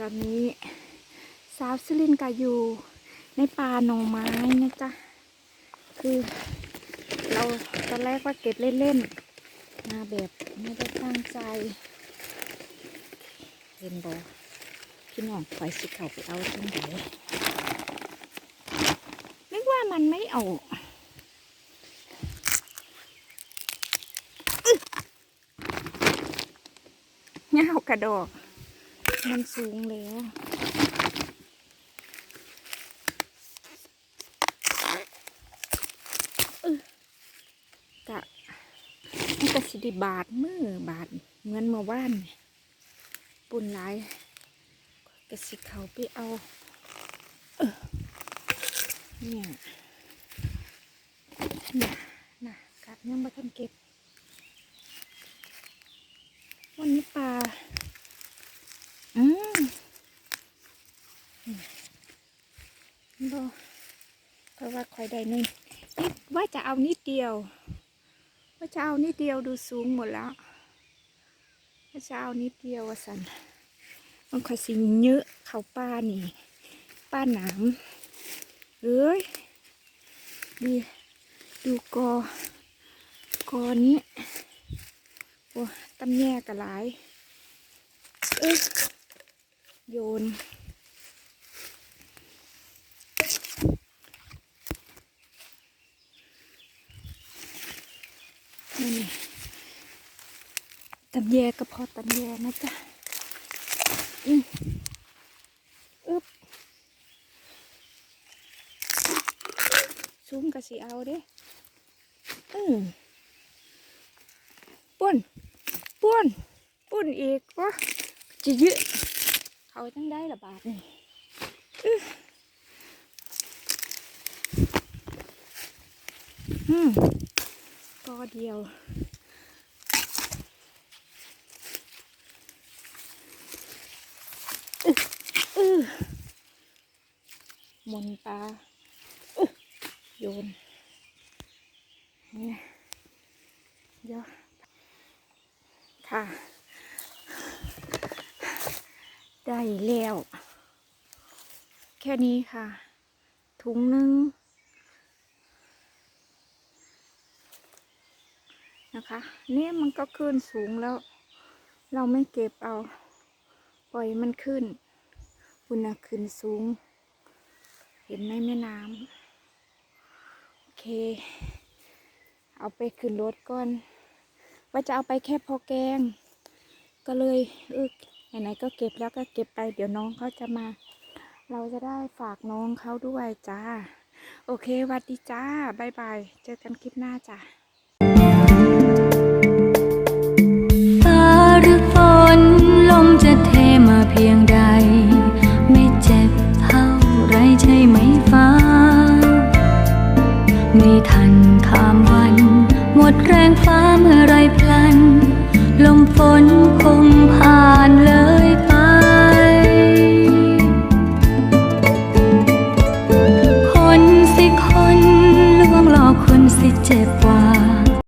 คราวนี้ซาวซลินก็อยู่ในป่าหน่อไม้นะจ๊ะ คือเราตอนแรกว่าเก็บเล่นๆ มาแบบไม่ได้ตั้งใจ เห็นบอพี่น้องคอยสิเขาไปเอาที่ไหนนึกว่ามันไม่ออกเงากระดอก มันสูงแล้วกะมันก็สิไดีบาดมือบาดเหมือนเมื่อวานปุ่นหลายก็สิเขาไปเอาเนี่ยน่ะน่ะกัดยังมาทันเก็บ วันนี้ปลา อืมบอก็ ว่าคอยได้นึ่นิดว่าจะเอานิดเดียว ว่าจะเอานิดเดียวดูสูงหมดแล้วว่าจะเอานิดเดียววสันมันคอยสิเยอะเขาป้านี่ป้าหนามเอ้ยดีดูกอกอนี้โอ้ตำแย่กระหลาย เอ้ยโยน นี่ตำแยก็พอตำแยนะจ๊ะอืมอึ๊บซุ้มกะสิเอาเด้อืมป่วนป่วนป่วนอีกวะจะเยอะเขาจังได้ละบาทนี่อื้ ออืมก็เดียว อือมนปลาอือโยนเนี่ยเดี๋ยวค่ะ ได้แล้ว แค่นี้ค่ะ ถุงนึง นะคะเนี่ยมันก็ขึ้นสูงแล้ว เราไม่เก็บเอา ปล่อยมันขึ้นคุณนะขึ้นสูง เห็นไหมแม่น้ำโอเค เอาไปขึ้นรถก่อน ว่าจะเอาไปแค่พอแกง ก็เลยเออไหนๆก็เก็บแล้วก็เก็บไป เดี๋ยวน้องเขาจะมา เราจะได้ฝากน้องเขาด้วยจ้า โอเควัดดีจ้าบ๊ายบาย เจอกันคลิปหน้าจ้า มดแรงฟ้าเมื่อไรพลัน ลมฝนคงผ่านเลย